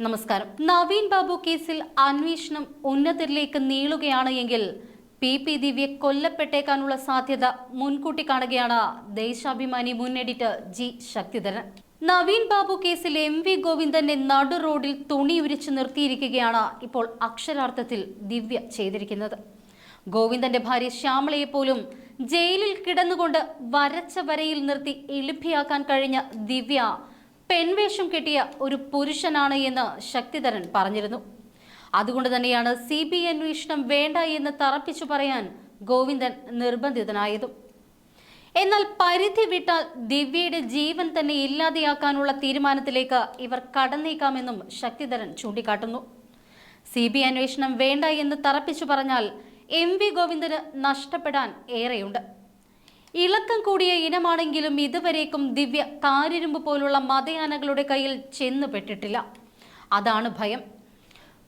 നമസ്കാരം. നവീൻ ബാബു കേസിൽ അന്വേഷണം ഉന്നതരിലേക്ക് നീളുകയാണ് എങ്കിൽ പി. പി. ദിവ്യ കൊല്ലപ്പെട്ടേക്കാനുള്ള സാധ്യത മുൻകൂട്ടി കാണുകയാണ്. ദേശാഭിമാനി മുൻ എഡിറ്റർ ജി. ശക്തിധരൻ. നവീൻ ബാബു കേസിൽ എം. വി. ഗോവിന്ദന്റെ നടു റോഡിൽ തുണി ഉരിച്ചു നിർത്തിയിരിക്കുകയാണ് ഇപ്പോൾ അക്ഷരാർത്ഥത്തിൽ ദിവ്യ ചെയ്തിരിക്കുന്നത്. ഗോവിന്ദന്റെ ഭാര്യ ശ്യാമളയെ പോലും ജയിലിൽ കിടന്നുകൊണ്ട് വരച്ച വരയിൽ നിർത്തി എളുപ്പിയാക്കാൻ കഴിഞ്ഞ ദിവ്യ പെൺവേഷം കെട്ടിയ ഒരു പുരുഷനാണ് എന്ന് ശക്തിധരൻ പറഞ്ഞിരുന്നു. അതുകൊണ്ട് തന്നെയാണ് സി ബി അന്വേഷണം വേണ്ട എന്ന് തറപ്പിച്ചു പറയാൻ ഗോവിന്ദൻ നിർബന്ധിതനായതും. എന്നാൽ പരിധി വിട്ടാൽ ദിവ്യയുടെ ജീവൻ തന്നെ ഇല്ലാതെയാക്കാനുള്ള തീരുമാനത്തിലേക്ക് ഇവർ കടന്നേക്കാമെന്നും ശക്തിധരൻ ചൂണ്ടിക്കാട്ടുന്നു. സി ബി അന്വേഷണം വേണ്ട എന്ന് തറപ്പിച്ചു പറഞ്ഞാൽ എം വി ഗോവിന്ദന് നഷ്ടപ്പെടാൻ ഏറെയുണ്ട്. ഇളക്കം കൂടിയ ഇനമാണെങ്കിലും ഇതുവരേക്കും ദിവ്യ കാരിരുമ്പ് പോലുള്ള മതയാനകളുടെ കയ്യിൽ ചെന്നുപെട്ടിട്ടില്ല അതാണ് ഭയം.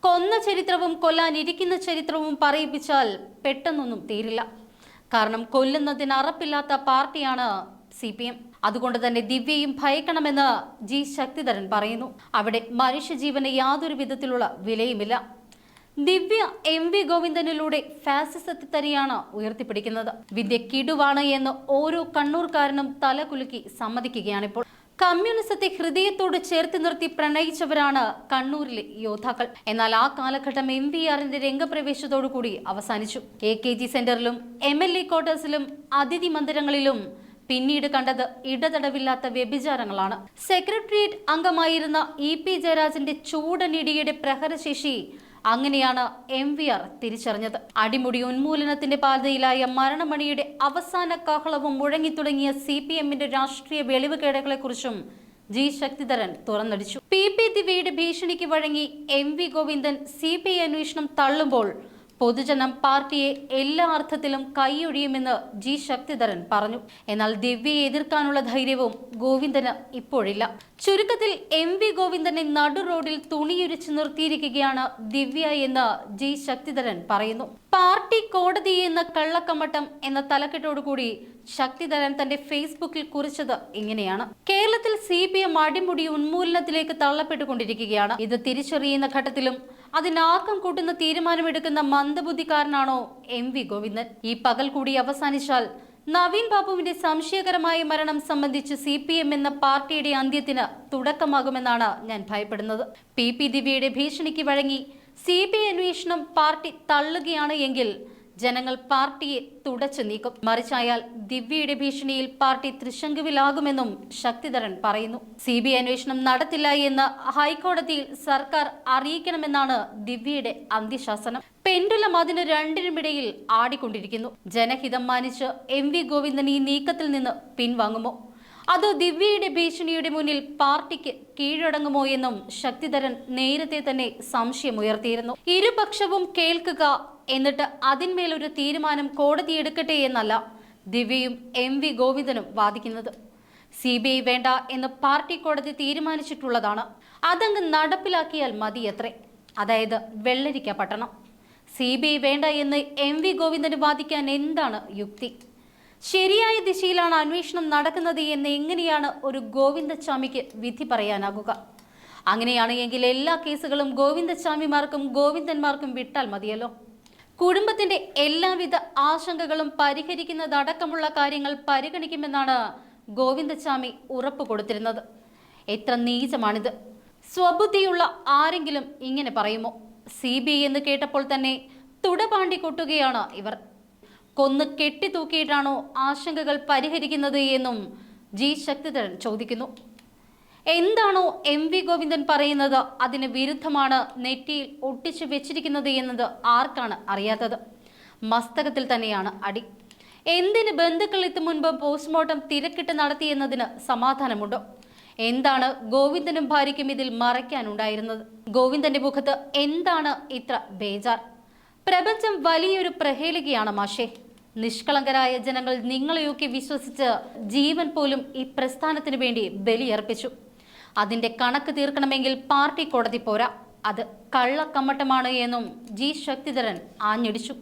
കൊന്ന ചരിത്രവും കൊല്ലാനിരിക്കുന്ന ചരിത്രവും പറയിപ്പിച്ചാൽ പെട്ടെന്നൊന്നും തീരില്ല. കാരണം കൊല്ലുന്നതിന് അറപ്പില്ലാത്ത പാർട്ടിയാണ് സി പി എം. അതുകൊണ്ട് തന്നെ ദിവ്യയും ഭയക്കണമെന്ന് ജി ശക്തിധരൻ പറയുന്നു. അവിടെ മനുഷ്യജീവന് യാതൊരു വിധത്തിലുള്ള വിലയുമില്ല. ദിവ്യ എം വി ഗോവിന്ദനിലൂടെ ഫാസിസത്തെ തന്നെയാണ് ഉയർത്തിപ്പിടിക്കുന്നത്. വിദ്യ കിടുവാണ് എന്ന് ഓരോ കണ്ണൂർക്കാരനും തലകുലുക്കി സമ്മതിക്കുകയാണിപ്പോൾ. കമ്മ്യൂണിസത്തെ ഹൃദയത്തോട് ചേർത്ത് നിർത്തി പ്രണയിച്ചവരാണ് കണ്ണൂരിലെ യോദ്ധാക്കൾ. എന്നാൽ ആ കാലഘട്ടം എം വി ആറിന്റെ രംഗപ്രവേശത്തോടുകൂടി അവസാനിച്ചു. എ കെ ജി സെന്ററിലും എം എൽ എ ക്വാർട്ടേഴ്സിലും അതിഥി മന്ദിരങ്ങളിലും പിന്നീട് കണ്ടത് ഇടതടവില്ലാത്ത വ്യഭിചാരങ്ങളാണ്. സെക്രട്ടേറിയറ്റ് അംഗമായിരുന്ന ഇ പി ജയരാജന്റെ ചൂടനിടിയുടെ പ്രഹരശേഷി അങ്ങനെയാണ് എം വി ആർ തിരിച്ചറിഞ്ഞത്. അടിമുടി ഉന്മൂലനത്തിന്റെ പാതയിലായ മരണമണിയുടെ അവസാന കാഹളവും മുഴങ്ങിത്തുടങ്ങിയ സി പി എമ്മിന്റെ രാഷ്ട്രീയ വെളിവുകേടുകളെക്കുറിച്ചും ജി ശക്തിധരൻ തുറന്നടിച്ചു. പി. പി. ദിവ്യയുടെ ഭീഷണിക്ക് വഴങ്ങി M V Govindan C P I അന്വേഷണം തള്ളുമ്പോൾ പൊതുജനം പാർട്ടിയെ എല്ലാ അർത്ഥത്തിലും കൈയൊഴിയുമെന്ന് ജി ശക്തിധരൻ പറഞ്ഞു. എന്നാൽ ദിവ്യയെ എതിർക്കാനുള്ള ധൈര്യവും ഗോവിന്ദന് ഇപ്പോഴില്ല. ചുരുക്കത്തിൽ എം വി ഗോവിന്ദനെ നടു റോഡിൽ തുണിയുരിച്ചു നിർത്തിയിരിക്കുകയാണ് ദിവ്യ എന്ന് ജി ശക്തിധരൻ പറയുന്നു. പാർട്ടി കോടതി എന്ന കള്ളക്കമ്മട്ടം എന്ന തലക്കെട്ടോടുകൂടി ശക്തിധരൻ തന്റെ ഫേസ്ബുക്കിൽ കുറിച്ചത് ഇങ്ങനെയാണ്. കേരളത്തിൽ സി പി എം അടിമുടി ഉന്മൂലനത്തിലേക്ക് തള്ളപ്പെട്ടുകൊണ്ടിരിക്കുകയാണ്. ഇത് തിരിച്ചറിയുന്ന ഘട്ടത്തിലും അതിനാക്കം കൂട്ടുന്ന തീരുമാനമെടുക്കുന്ന മന്ദബുദ്ധിക്കാരനാണോ എം വി ഗോവിന്ദൻ. ഈ പകൽ കൂടി അവസാനിച്ചാൽ നവീൻ ബാബുവിന്റെ സംശയകരമായ മരണം സംബന്ധിച്ച് സി പി എം എന്ന പാർട്ടിയുടെ അന്ത്യത്തിന് തുടക്കമാകുമെന്നാണ് ഞാൻ ഭയപ്പെടുന്നത്. പി പി ദിവ്യയുടെ ഭീഷണിക്ക് വഴങ്ങി സി ബി അന്വേഷണം പാർട്ടി തള്ളുകയാണ് എങ്കിൽ ജനങ്ങൾ പാർട്ടിയെ തുടച്ചു നീക്കും. മറിച്ചായാൽ ദിവ്യയുടെ ഭീഷണിയിൽ പാർട്ടി തൃശങ്കുവിലാകുമെന്നും ശക്തിധരൻ പറയുന്നു. സി ബി അന്വേഷണം നടത്തില്ല എന്ന് ഹൈക്കോടതിയിൽ സർക്കാർ അറിയിക്കണമെന്നാണ് ദിവ്യയുടെ അന്ത്യശാസനം. പെൻഡുലം അതിന് രണ്ടിനുമിടയിൽ ആടിക്കൊണ്ടിരിക്കുന്നു. ജനഹിതം മാനിച്ച് എം വി ഗോവിന്ദൻ ഈ നീക്കത്തിൽ നിന്ന് പിൻവാങ്ങുമോ? അതോ ദിവ്യയുടെ ഭീഷണിയുടെ മുന്നിൽ പാർട്ടിക്ക് കീഴടങ്ങുമോ എന്നും ശക്തിധരൻ നേരത്തെ തന്നെ സംശയമുയർത്തിയിരുന്നു ഇരുപക്ഷവും കേൾക്കുക എന്നിട്ട് അതിന്മേലൊരു തീരുമാനം കോടതി എടുക്കട്ടെ എന്നല്ല ദിവ്യയും എം വി ഗോവിന്ദനും വാദിക്കുന്നത്. സി ബി ഐ വേണ്ട എന്ന് പാർട്ടി കോടതി തീരുമാനിച്ചിട്ടുള്ളതാണ്. അതങ്ങ് നടപ്പിലാക്കിയാൽ മതിയത്രേ. അതായത് വെള്ളരിക്ക പട്ടണം. സി ബി ഐ വേണ്ട എന്ന് എം വി ഗോവിന്ദന് വാദിക്കാൻ എന്താണ് യുക്തി? ശരിയായ ദിശയിലാണ് അന്വേഷണം നടക്കുന്നത് എന്ന് എങ്ങനെയാണ് ഒരു ഗോവിന്ദസ്വാമിക്ക് വിധി പറയാനാകുക? അങ്ങനെയാണ് എങ്കിൽ എല്ലാ കേസുകളും ഗോവിന്ദസ്വാമിമാർക്കും ഗോവിന്ദന്മാർക്കും വിട്ടാൽ മതിയല്ലോ? കുടുംബത്തിന്റെ എല്ലാവിധ ആശങ്കകളും പരിഹരിക്കുന്നതടക്കമുള്ള കാര്യങ്ങൾ പരിഗണിക്കുമെന്നാണ് ഗോവിന്ദസ്വാമി ഉറപ്പ് കൊടുത്തിരുന്നത്. എത്ര നീചമാണിത്. സ്വബുദ്ധിയുള്ള ആരെങ്കിലും ഇങ്ങനെ പറയുമോ? സി ബി ഐ എന്ന് കേട്ടപ്പോൾ തന്നെ തുടപാണ്ടി കൊട്ടുകയാണ് ഇവർ. കൊന്ന് കെട്ടിത്തൂക്കിയിട്ടാണോ ആശങ്കകൾ പരിഹരിക്കുന്നത് എന്നും ജി ശക്തിധരൻ ചോദിക്കുന്നു. എന്താണോ എം വി ഗോവിന്ദൻ പറയുന്നത് അതിന് വിരുദ്ധമാണ് നെറ്റിയിൽ ഒട്ടിച്ചു വെച്ചിരിക്കുന്നത് എന്നത് ആർക്കാണ് അറിയാത്തത്? മസ്തകത്തിൽ തന്നെയാണ് അടി. എന്തിന് ബന്ധുക്കൾ എത്തും മുൻപ് പോസ്റ്റ്മോർട്ടം തിരക്കിട്ട് നടത്തിയെന്നതിന് സമാധാനമുണ്ടോ? എന്താണ് ഗോവിന്ദനും ഭാര്യയ്ക്കും ഇതിൽ മറയ്ക്കാനുണ്ടായിരുന്നത്? ഗോവിന്ദന്റെ മുഖത്ത് എന്താണ് ഇത്ര ബേജാർ? പ്രപഞ്ചം വലിയൊരു പ്രഹേളികയാണ് മാഷേ. നിഷ്കളങ്കരായ ജനങ്ങൾ നിങ്ങളെയൊക്കെ വിശ്വസിച്ച് ജീവൻ പോലും ഈ പ്രസ്ഥാനത്തിന് വേണ്ടി ബലിയർപ്പിച്ചു. അതിന്റെ കണക്ക് തീർക്കണമെങ്കിൽ പാർട്ടി കോടതി പോരാ. അത് കള്ളക്കമ്മട്ടമാണ് എന്നും ജി. ശക്തിധരൻ ആഞ്ഞടിച്ചു.